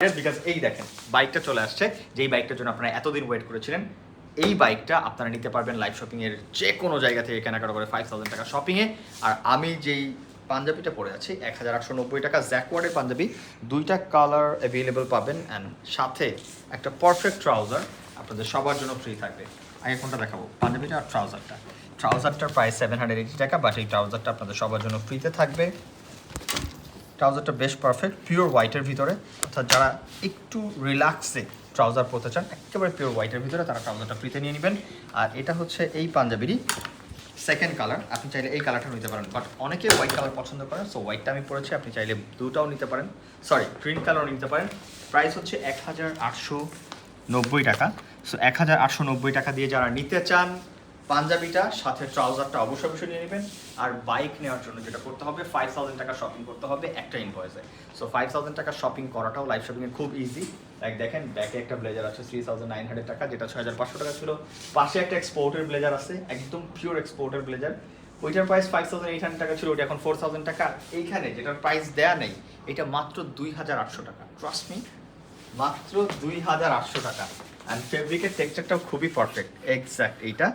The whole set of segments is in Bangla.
বিকজ এই দেখেন বাইকটা চলে আসছে। যেই বাইকটার জন্য আপনারা এতদিন ওয়েট করেছিলেন, এই বাইকটা আপনারা নিতে পারবেন লাইভ শপিং এর যে কোনো জায়গা থেকে কেনাকাটা করে ফাইভ থাউজেন্ড টাকা শপিংয়ে আর আমি যেই পাঞ্জাবিটা পরে আছি, এক হাজার আটশো নব্বই টাকা জ্যাকওয়ার্ডের পাঞ্জাবি। দুইটা কালার অ্যাভেলেবল পাবেন অ্যান্ড সাথে একটা পারফেক্ট ট্রাউজার আপনাদের সবার জন্য ফ্রি থাকবে। আগে কোনটা দেখাবো? পাঞ্জাবিটা আর ট্রাউজারটা ট্রাউজারটার প্রাইস সেভেন হান্ড্রেড এইটি টাকা বাট এই ট্রাউজারটা আপনাদের সবার জন্য ফ্রিতে থাকবে। ট্রাউজারটা বেশ পারফেক্ট পিওর হোয়াইটের ভিতরে। অর্থাৎ যারা একটু রিল্যাক্সে ট্রাউজার পরতে চান, একেবারে পিওর হোয়াইটের ভিতরে তারা ট্রাউজারটা ফ্রিতে নিয়ে নেবেন। আর এটা হচ্ছে এই পাঞ্জাবিরই সেকেন্ড কালার আপনি চাইলে এই কালারটা নিতে পারেন বাট অনেকে হোয়াইট কালার পছন্দ করেন সো হোয়াইটটা আমি পরেছি, আপনি চাইলে দুটাও নিতে পারেন। সরি গ্রিন কালারও নিতে পারেন। প্রাইস হচ্ছে এক হাজার আটশো নব্বই টাকা। সো এক হাজার আটশো নব্বই টাকা দিয়ে যারা নিতে চান পাঞ্জাবিটা, সাথে ট্রাউজারটা অবশ্যই অবশ্যই নিয়ে নেবেন। আর বাইক নেওয়ার জন্য যেটা করতে হবে ফাইভ থাউজেন্ড টাকা শপিং করতে হবে একটা ইনভয়েসে সো ফাইভ থাউজেন্ড টাকা শপিং করাটাও লাইভ শপিংয়ে খুব ইজি লাইক দেখেন ব্যাকে একটা ব্লেজার আছে থ্রি থাউজেন্ড নাইন হান্ড্রেড টাকা, যেটা ছয় হাজার পাঁচশো টাকা ছিল। পাশে একটা এক্সপোর্টের ব্লেজার আছে, একদম পিওর এক্সপোর্টের ব্লেজার ওইটার price five thousand eight hundred টাকা ছিল ওটা এখন ফোর থাউজেন্ড টাকা। এইখানে যেটার প্রাইস দেয়া নেই, এটা মাত্র দুই হাজার আটশো টাকা। ট্রাস্ট মি মাত্র দুই হাজার আটশো টাকা। অ্যান্ড ফেব্রিকের টেক্সচারটাও খুবই পারফেক্ট এক্স্যাক্ট এইটা।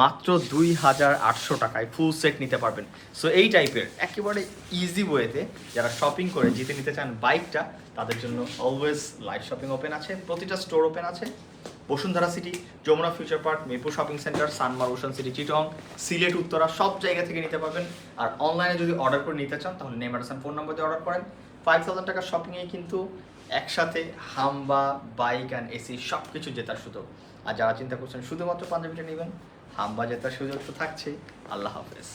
মাত্র দুই হাজার আটশো টাকায় ফুল সেট নিতে পারবেন। সো এই টাইপের একেবারে ইজি ওয়েতে যারা শপিং করে জিতে নিতে চান বাইকটা তাদের জন্য অলওয়েজ লাইভ শপিং ওপেন আছে, প্রতিটা স্টোর ওপেন আছে। Bashundhara city Jamuna future park Mirpur shopping centre Sanmar ocean city Chittagong Sylhet Uttara সব জায়গা থেকে নিতে পারবেন। আর অনলাইনে যদি অর্ডার করে নিতে চান, তাহলে নেম আডাসান ফোন নম্বর দিয়ে অর্ডার করেন। ফাইভ থাউজেন্ড টাকার শপিংয়ে কিন্তু একসাথে হাম্বা, বাইক অ্যান্ড এসি সব কিছু জেতার সুযোগ। আর যারা চিন্তা করছেন, শুধুমাত্র পাঞ্জাবিটা নেবেন। হাম্বা জেতার সুযোগ তো থাকছেই। আল্লাহ হাফেজ।